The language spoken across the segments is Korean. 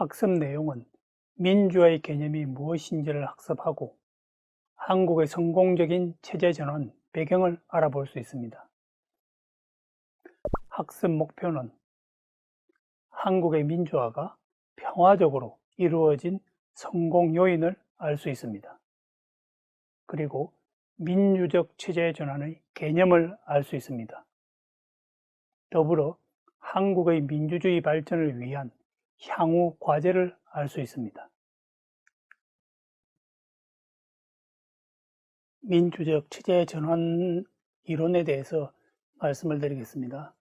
학습 내용은 민주화의 개념이 무엇인지를 학습하고 한국의 성공적인 체제 전환 배경을 알아볼 수 있습니다. 학습 목표는 한국의 민주화가 평화적으로 이루어진 성공 요인을 알 수 있습니다. 그리고 민주적 체제 전환의 개념을 알 수 있습니다. 더불어 한국의 민주주의 발전을 위한 향후 과제를 알 수 있습니다. 민주적 체제 전환 이론에 대해서 말씀을 드리겠습니다.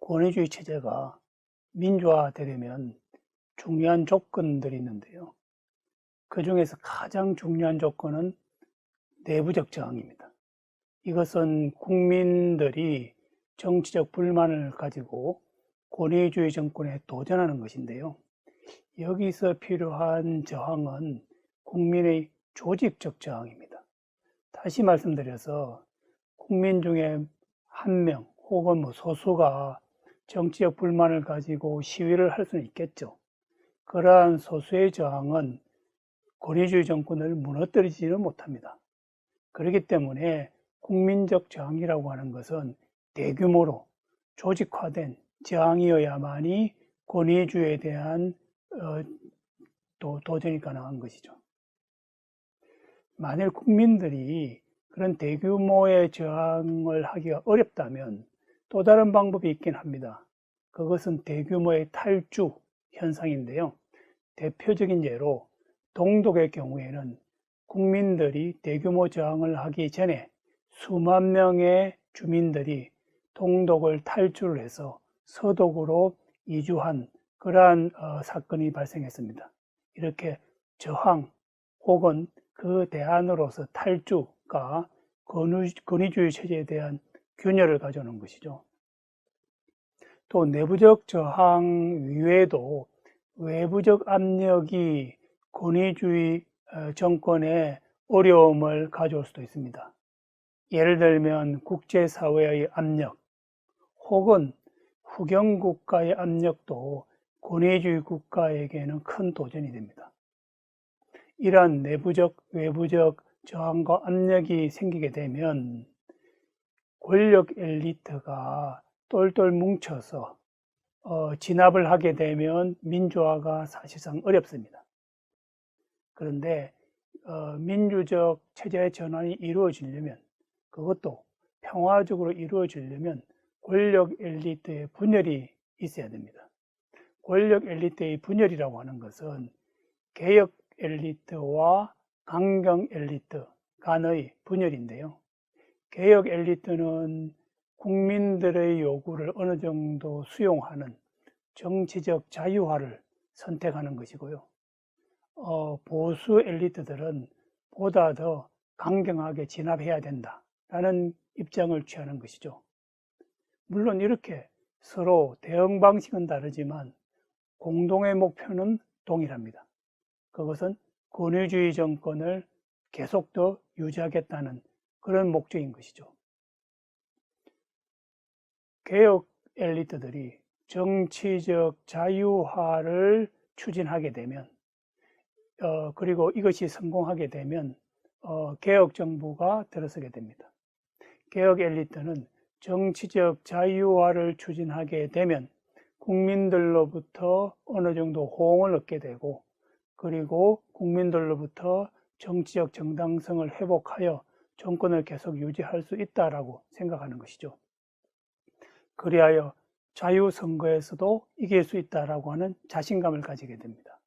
권위주의 체제가 민주화되려면 중요한 조건들이 있는데요. 그 중에서 가장 중요한 조건은 내부적 저항입니다. 이것은 국민들이 정치적 불만을 가지고 권위주의 정권에 도전하는 것인데요. 여기서 필요한 저항은 국민의 조직적 저항입니다. 다시 말씀드려서 국민 중에 한 명 혹은 뭐 소수가 정치적 불만을 가지고 시위를 할 수는 있겠죠. 그러한 소수의 저항은 권위주의 정권을 무너뜨리지는 못합니다. 그렇기 때문에 국민적 저항이라고 하는 것은 대규모로 조직화된 저항이어야만이 권위주의에 대한 어, 또 도전이 가능한 것이죠. 만일 국민들이 그런 대규모의 저항을 하기가 어렵다면 또 다른 방법이 있긴 합니다. 그것은 대규모의 탈주 현상인데요. 대표적인 예로 동독의 경우에는 국민들이 대규모 저항을 하기 전에 수만 명의 주민들이 동독을 탈주를 해서 서독으로 이주한 그러한 어, 사건이 발생했습니다. 이렇게 저항 혹은 그 대안으로서 탈주가 권위 주의 체제에 대한 균열을 가져오는 것이죠. 또 내부적 저항 외에도 외부적 압력이 권위주의 어, 정권에 어려움을 가져올 수도 있습니다. 예를 들면 국제사회의 압력 혹은 후경국가의 압력도 권위주의 국가에게는 큰 도전이 됩니다. 이러한 내부적, 외부적 저항과 압력이 생기게 되면 권력 엘리트가 똘똘 뭉쳐서 어, 진압을 하게 되면 민주화가 사실상 어렵습니다. 그런데 어, 민주적 체제 전환이 이루어지려면 그것도 평화적으로 이루어지려면 권력 엘리트의 분열이 있어야 됩니다. 권력 엘리트의 분열이라고 하는 것은 개혁 엘리트와 강경 엘리트 간의 분열인데요. 개혁 엘리트는 국민들의 요구를 어느 정도 수용하는 정치적 자유화를 선택하는 것이고요. 어, 보수 엘리트들은 보다 더 강경하게 진압해야 된다라는 입장을 취하는 것이죠. 물론 이렇게 서로 대응 방식은 다르지만 공동의 목표는 동일합니다. 그것은 권위주의 정권을 계속 더 유지하겠다는 그런 목적인 것이죠. 개혁 엘리트들이 정치적 자유화를 추진하게 되면, 어, 그리고 이것이 성공하게 되면, 어, 개혁 정부가 들어서게 됩니다. 개혁 엘리트는 정치적 자유화를 추진하게 되면 국민들로부터 어느 정도 호응을 얻게 되고, 그리고 국민들로부터 정치적 정당성을 회복하여 정권을 계속 유지할 수 있다라고 생각하는 것이죠. 그리하여 자유선거에서도 이길 수 있다라고 하는 자신감을 가지게 됩니다.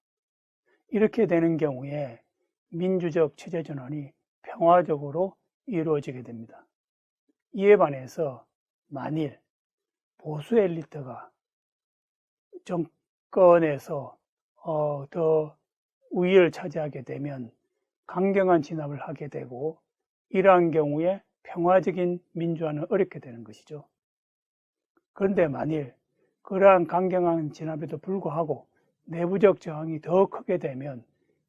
이렇게 되는 경우에 민주적 체제 전환이 평화적으로 이루어지게 됩니다. 이에 반해서 만일 보수 엘리트가 정권에서 어, 더 우위를 차지하게 되면 강경한 진압을 하게 되고 이러한 경우에 평화적인 민주화는 어렵게 되는 것이죠. 그런데 만일 그러한 강경한 진압에도 불구하고 내부적 저항이 더 크게 되면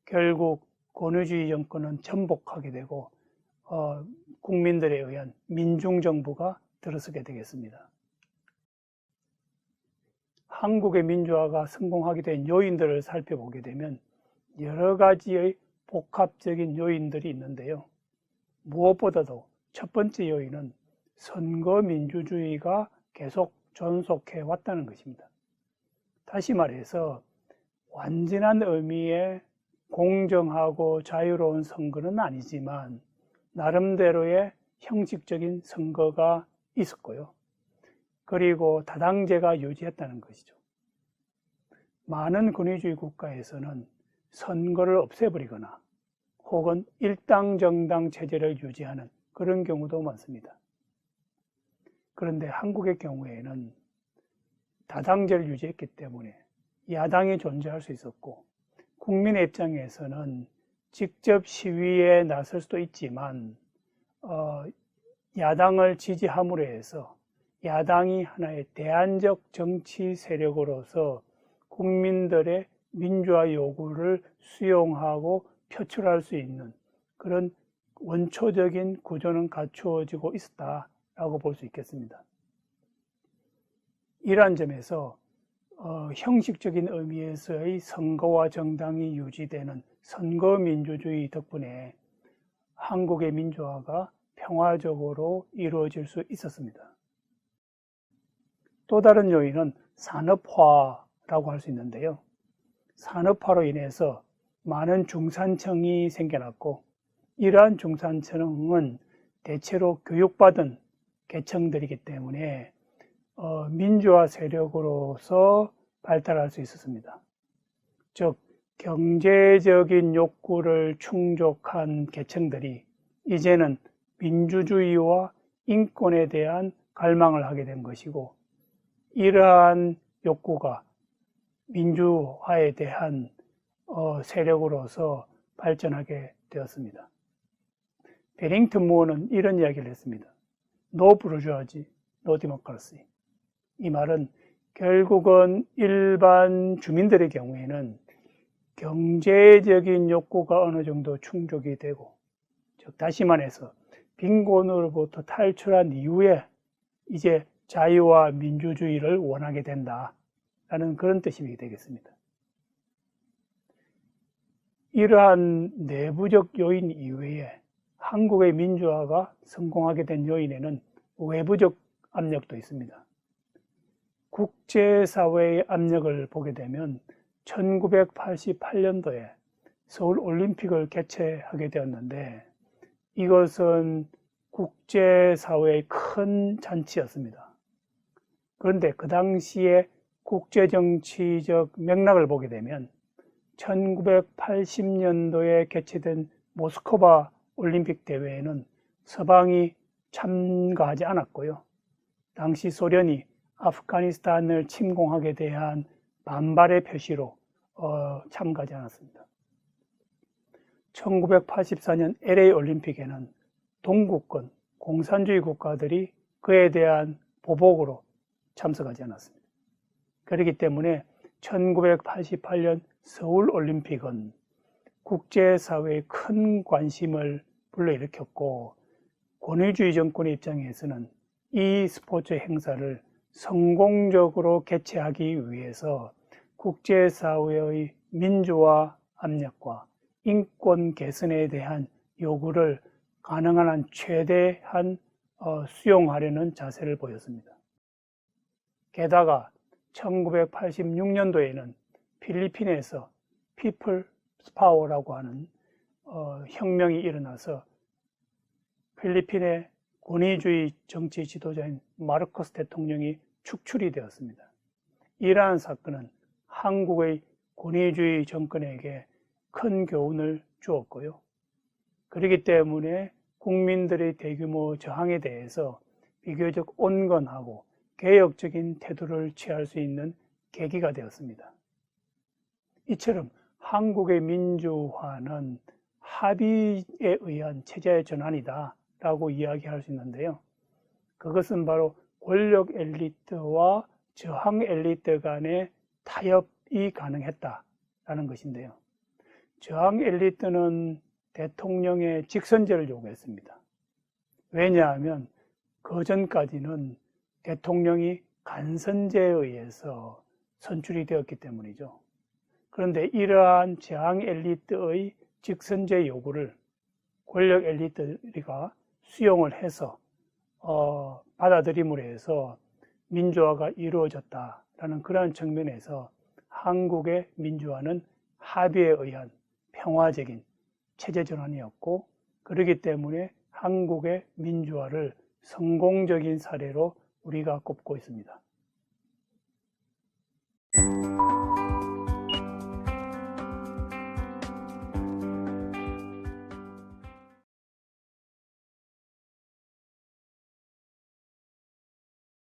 결국 권위주의 정권은 전복하게 되고 어, 국민들에 의한 민중정부가 들어서게 되겠습니다. 한국의 민주화가 성공하게 된 요인들을 살펴보게 되면 여러 가지의 복합적인 요인들이 있는데요. 무엇보다도 첫 번째 요인은 선거 민주주의가 계속 존속해 왔다는 것입니다. 다시 말해서 완전한 의미의 공정하고 자유로운 선거는 아니지만 나름대로의 형식적인 선거가 있었고요. 그리고 다당제가 유지했다는 것이죠. 많은 권위주의 국가에서는 선거를 없애버리거나 혹은 일당 정당 체제를 유지하는 그런 경우도 많습니다. 그런데 한국의 경우에는 다당제를 유지했기 때문에 야당이 존재할 수 있었고 국민의 입장에서는 직접 시위에 나설 수도 있지만 어, 야당을 지지함으로 해서 야당이 하나의 대안적 정치 세력으로서 국민들의 민주화 요구를 수용하고 표출할 수 있는 그런 원초적인 구조는 갖추어지고 있었다라고 볼 수 있겠습니다. 이러한 점에서 어, 형식적인 의미에서의 선거와 정당이 유지되는 선거 민주주의 덕분에 한국의 민주화가 평화적으로 이루어질 수 있었습니다. 또 다른 요인은 산업화라고 할 수 있는데요. 산업화로 인해서 많은 중산층이 생겨났고 이러한 중산층은 대체로 교육받은 계층들이기 때문에 어, 민주화 세력으로서 발달할 수 있었습니다. 즉 경제적인 욕구를 충족한 계층들이 이제는 민주주의와 인권에 대한 갈망을 하게 된 것이고 이러한 욕구가 민주화에 대한 어, 세력으로서 발전하게 되었습니다. 베링턴 무어는 이런 이야기를 했습니다. 노 부르주아지, 노 디모크라시. 이 말은 결국은 일반 주민들의 경우에는 경제적인 욕구가 어느 정도 충족이 되고, 즉 다시 말해서 빈곤으로부터 탈출한 이후에 이제 자유와 민주주의를 원하게 된다라는 그런 뜻이 되겠습니다. 이러한 내부적 요인 이외에 한국의 민주화가 성공하게 된 요인에는 외부적 압력도 있습니다. 국제사회의 압력을 보게 되면 1988년도에 서울 올림픽을 개최하게 되었는데 이것은 국제사회의 큰 잔치였습니다. 그런데 그 당시에 국제정치적 맥락을 보게 되면 1980년도에 개최된 모스크바 올림픽 대회에는 서방이 참가하지 않았고요. 당시 소련이 아프가니스탄을 침공하게 대한 반발의 표시로 어, 참가하지 않았습니다. 1984년 LA 올림픽에는 동구권 공산주의 국가들이 그에 대한 보복으로 참석하지 않았습니다. 그렇기 때문에 1988년 서울 올림픽은 국제사회의 큰 관심을 불러일으켰고 권위주의 정권의 입장에서는 이 스포츠 행사를 성공적으로 개최하기 위해서 국제사회의 민주화 압력과 인권 개선에 대한 요구를 가능한 한 최대한 어, 수용하려는 자세를 보였습니다. 게다가 1986년도에는 필리핀에서 피플 스파워라고 하는 어, 혁명이 일어나서 필리핀의 권위주의 정치 지도자인 마르코스 대통령이 축출이 되었습니다. 이러한 사건은 한국의 권위주의 정권에게 큰 교훈을 주었고요. 그렇기 때문에 국민들의 대규모 저항에 대해서 비교적 온건하고 개혁적인 태도를 취할 수 있는 계기가 되었습니다. 이처럼 한국의 민주화는 합의에 의한 체제의 전환이다 라고 이야기할 수 있는데요. 그것은 바로 권력 엘리트와 저항 엘리트 간의 타협이 가능했다라는 것인데요. 저항 엘리트는 대통령의 직선제를 요구했습니다. 왜냐하면 그 전까지는 대통령이 간선제에 의해서 선출이 되었기 때문이죠. 그런데 이러한 재앙 엘리트의 직선제 요구를 권력 엘리트가 수용을 해서 어, 받아들임으로 해서 민주화가 이루어졌다라는 그러한 측면에서 한국의 민주화는 합의에 의한 평화적인 체제 전환이었고 그렇기 때문에 한국의 민주화를 성공적인 사례로 우리가 꼽고 있습니다.